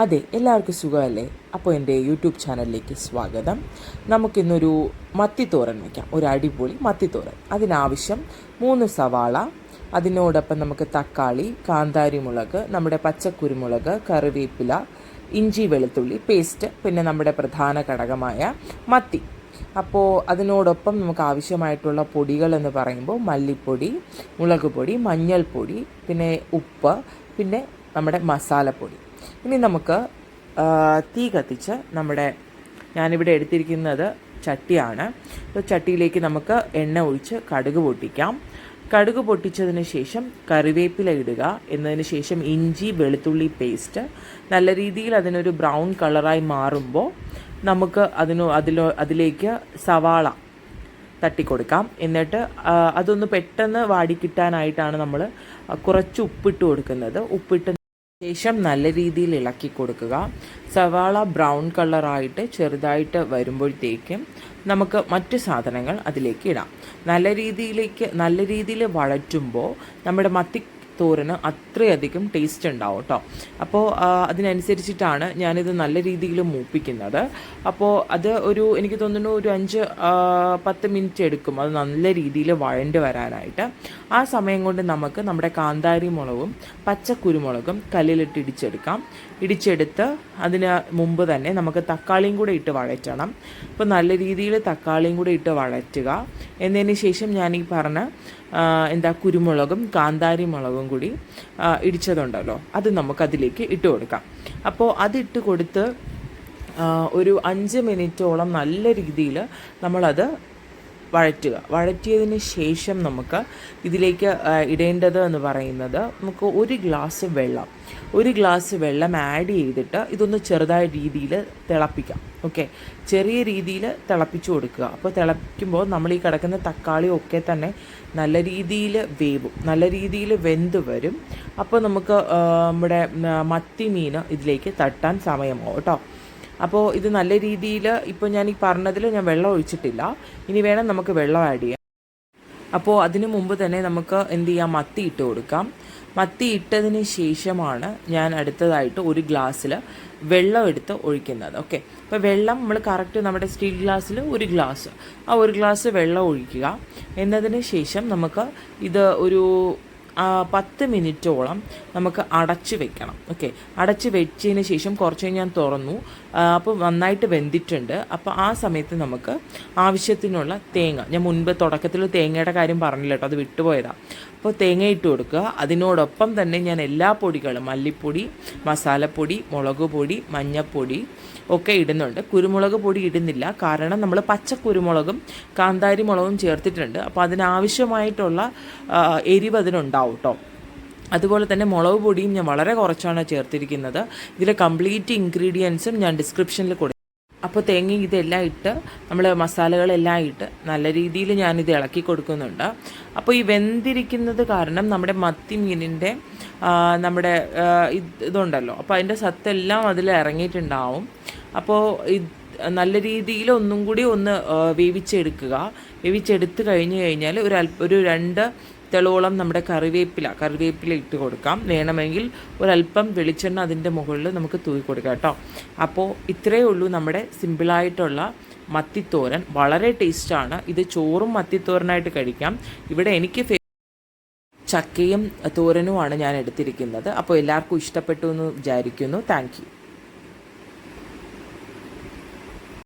അതെ എല്ലാവർക്കും സുഖമല്ലേ? അപ്പോൾ എന്റെ യൂട്യൂബ് ചാനലിലേക്ക് സ്വാഗതം. നമുക്കിന്നൊരു മത്തിത്തോരൻ വയ്ക്കാം ഒരു അടിപൊളി മത്തിത്തോരൻ. അതിനാവശ്യം മൂന്ന് സവാള അതിനോടൊപ്പം നമുക്ക് തക്കാളി കാന്താരി മുളക് നമ്മുടെ പച്ചക്കുരുമുളക് കറിവേപ്പില ഇഞ്ചി വെളുത്തുള്ളി പേസ്റ്റ് പിന്നെ നമ്മുടെ പ്രധാന ഘടകമായ മത്തി. അപ്പോൾ അതിനോടൊപ്പം നമുക്ക് ആവശ്യമായിട്ടുള്ള പൊടികൾ എന്ന് പറയുമ്പോൾ മല്ലിപ്പൊടി മുളക് പൊടി മഞ്ഞൾപ്പൊടി പിന്നെ ഉപ്പ് പിന്നെ നമ്മുടെ മസാലപ്പൊടി. ഇനി നമുക്ക് തീ കത്തിച്ച് നമ്മുടെ ഞാനിവിടെ എടുത്തിരിക്കുന്നത് ചട്ടിയാണ്. അപ്പോൾ ചട്ടിയിലേക്ക് നമുക്ക് എണ്ണ ഒഴിച്ച് കടുക് പൊട്ടിക്കാം. കടുക് പൊട്ടിച്ചതിന് ശേഷം കറിവേപ്പില ഇടുക എന്നതിന് ശേഷം ഇഞ്ചി വെളുത്തുള്ളി പേസ്റ്റ് നല്ല രീതിയിൽ അതിനൊരു ബ്രൗൺ കളറായി മാറുമ്പോൾ നമുക്ക് അതിനു അതിലോ അതിലേക്ക് സവാള തട്ടിക്കൊടുക്കാം. എന്നിട്ട് അതൊന്ന് പെട്ടെന്ന് വാടിക്കിട്ടാനായിട്ടാണ് നമ്മൾ കുറച്ച് ഉപ്പിട്ട് കൊടുക്കുന്നത്. ഉപ്പിട്ട് ശേഷം നല്ല രീതിയിൽ ഇളക്കി കൊടുക്കുക. സവാള ബ്രൗൺ കളറായിട്ട് ചെറുതായിട്ട് വരുമ്പോഴത്തേക്കും നമുക്ക് മറ്റു സാധനങ്ങൾ അതിലേക്ക് ഇടാം. നല്ല രീതിയിലേക്ക് നല്ല രീതിയിൽ വളറ്റുമ്പോൾ നമ്മുടെ മത്തി തോരന് അത്രയധികം ടേസ്റ്റ് ഉണ്ടാവും കേട്ടോ അപ്പോൾ അതിനനുസരിച്ചിട്ടാണ് ഞാനിത് നല്ല രീതിയിൽ മൂപ്പിക്കുന്നത്. അപ്പോൾ അത് ഒരു എനിക്ക് തോന്നുന്നു ഒരു അഞ്ച് പത്ത് മിനിറ്റ് എടുക്കും. അത് നല്ല രീതിയിൽ വഴണ്ട് വരാനായിട്ട്. ആ സമയം കൊണ്ട് നമുക്ക് നമ്മുടെ കാന്താരി മുളകും പച്ചക്കുരുമുളകും കല്ലിലിട്ട് ഇടിച്ചെടുക്കാം. ഇടിച്ചെടുത്ത് അതിന് മുമ്പ് തന്നെ നമുക്ക് തക്കാളിയും കൂടെ ഇട്ട് വഴറ്റണം. അപ്പോൾ നല്ല രീതിയിൽ തക്കാളിയും കൂടെ ഇട്ട് വഴറ്റുക. എന്നതിന് ശേഷം ഞാൻ ഈ പറഞ്ഞ എന്താ കുരുമുളകും കാന്താരി മുളകും കൂടി ഇടിച്ചതുണ്ടല്ലോ. അത് നമുക്കതിലേക്ക് ഇട്ട് കൊടുക്കാം. അപ്പോൾ അതിട്ട് കൊടുത്ത് ഒരു അഞ്ച് മിനിറ്റോളം നല്ല രീതിയിൽ നമ്മളത് വഴറ്റുക. വഴറ്റിയതിന് ശേഷം നമുക്ക് ഇതിലേക്ക് ഇടേണ്ടത് എന്ന് പറയുന്നത് നമുക്ക് ഒരു ഗ്ലാസ് വെള്ളം ഒരു ഗ്ലാസ് വെള്ളം ആഡ് ചെയ്തിട്ട് ഇതൊന്ന് ചെറുതായ രീതിയിൽ തിളപ്പിക്കാം. ഓക്കെ? ചെറിയ രീതിയിൽ തിളപ്പിച്ചു കൊടുക്കുക. അപ്പോൾ തിളപ്പിക്കുമ്പോൾ നമ്മൾ ഈ കിടക്കുന്ന തക്കാളി ഒക്കെ തന്നെ നല്ല രീതിയിൽ വേവും നല്ല രീതിയിൽ വെന്ത് വരും. അപ്പോൾ നമുക്ക് നമ്മുടെ മത്തി മീൻ ഇതിലേക്ക് തട്ടാൻ സമയമാവും കേട്ടോ. അപ്പോൾ ഇത് നല്ല രീതിയിൽ ഇപ്പോൾ ഞാൻ ഈ പറഞ്ഞതിൽ ഞാൻ വെള്ളം ഒഴിച്ചിട്ടില്ല. ഇനി വേണം നമുക്ക് വെള്ളം ആഡ് ചെയ്യാം അപ്പോൾ അതിനു മുമ്പ് തന്നെ നമുക്ക് എന്ത് ചെയ്യാം? മത്തി ഇട്ട് കൊടുക്കാം. മത്തി ഇട്ടതിന് ശേഷമാണ് ഞാൻ അടുത്തതായിട്ട് ഒരു ഗ്ലാസ്സിൽ വെള്ളം എടുത്ത് ഒഴിക്കുന്നത്. ഓക്കെ. അപ്പോൾ വെള്ളം നമ്മൾ കറക്റ്റ് നമ്മുടെ സ്റ്റീൽ ഗ്ലാസ്സിൽ ഒരു ഗ്ലാസ്. ആ ഒരു ഗ്ലാസ് വെള്ളം ഒഴിക്കുക. എന്നതിന് ശേഷം നമുക്ക് ഇത് ഒരു പത്ത് മിനിറ്റോളം നമുക്ക് അടച്ച് വെക്കണം. ഓക്കെ. അടച്ച് വെച്ചതിന് ശേഷം കുറച്ച് ഞാൻ തുറന്നു. അപ്പോൾ നന്നായിട്ട് വെന്തിട്ടുണ്ട്. അപ്പോൾ ആ സമയത്ത് നമുക്ക് ആവശ്യത്തിനുള്ള തേങ്ങ. ഞാൻ മുൻപ് തുടക്കത്തിൽ തേങ്ങയുടെ കാര്യം പറഞ്ഞില്ല കേട്ടോ. അത് വിട്ടുപോയതാണ് അപ്പോൾ തേങ്ങ ഇട്ട് കൊടുക്കുക. അതിനോടൊപ്പം തന്നെ ഞാൻ എല്ലാ പൊടികളും മല്ലിപ്പൊടി മസാലപ്പൊടി മുളക് പൊടി മഞ്ഞൾപ്പൊടി ഒക്കെ ഇടുന്നുണ്ട്. കുരുമുളക് പൊടി ഇടുന്നില്ല. കാരണം നമ്മൾ പച്ചക്കുരുമുളകും കാന്താരി മുളകും ചേർത്തിട്ടുണ്ട്. അപ്പോൾ അതിനാവശ്യമായിട്ടുള്ള എരിവ് അതിനുണ്ടാവും കേട്ടോ അതുപോലെ തന്നെ മുളക് പൊടിയും ഞാൻ വളരെ കുറച്ചാണ് ചേർത്തിരിക്കുന്നത്. ഇതിലെ കംപ്ലീറ്റ് ഇൻഗ്രീഡിയൻസും ഞാൻ ഡിസ്ക്രിപ്ഷനിൽ കൊടുക്കും അപ്പോൾ തേങ്ങ ഇതെല്ലാം ഇട്ട് നമ്മൾ മസാലകളെല്ലാം ഇട്ട് നല്ല രീതിയിൽ ഞാനിത് ഇളക്കി കൊടുക്കുന്നുണ്ട്. അപ്പോൾ ഈ വെന്തിരിക്കുന്നത് കാരണം നമ്മുടെ മത്തി മീനിന്റെ നമ്മുടെ ഇതുണ്ടല്ലോ. അപ്പോൾ അതിന്റെ സത്തെല്ലാം അതിൽ ഇറങ്ങിയിട്ടുണ്ടാവും. അപ്പോൾ നല്ല രീതിയിൽ ഒന്നും കൂടി ഒന്ന് വേവിച്ചെടുക്കുക. വേവിച്ചെടുത്ത് കഴിഞ്ഞ് കഴിഞ്ഞാൽ ഒരു അല്പ ഒരു രണ്ട് തെളോളം നമ്മുടെ കറിവേപ്പില കറിവേപ്പില ഇട്ട് കൊടുക്കാം. വേണമെങ്കിൽ ഒരല്പം വെളിച്ചെണ്ണ അതിന്റെ മുകളിൽ നമുക്ക് തൂക്കി കൊടുക്കാം കേട്ടോ. അപ്പോൾ ഇത്രയേ ഉള്ളൂ നമ്മുടെ സിമ്പിളായിട്ടുള്ള മത്തിത്തോരൻ. വളരെ ടേസ്റ്റാണ്. ഇത് ചോറും മത്തിത്തോരനായിട്ട് കഴിക്കാം. ഇവിടെ എനിക്ക് ചക്കയും തോരനുമാണ് ഞാൻ എടുത്തിരിക്കുന്നത്. അപ്പോൾ എല്ലാവർക്കും ഇഷ്ടപ്പെട്ടു എന്ന് വിചാരിക്കുന്നു. താങ്ക്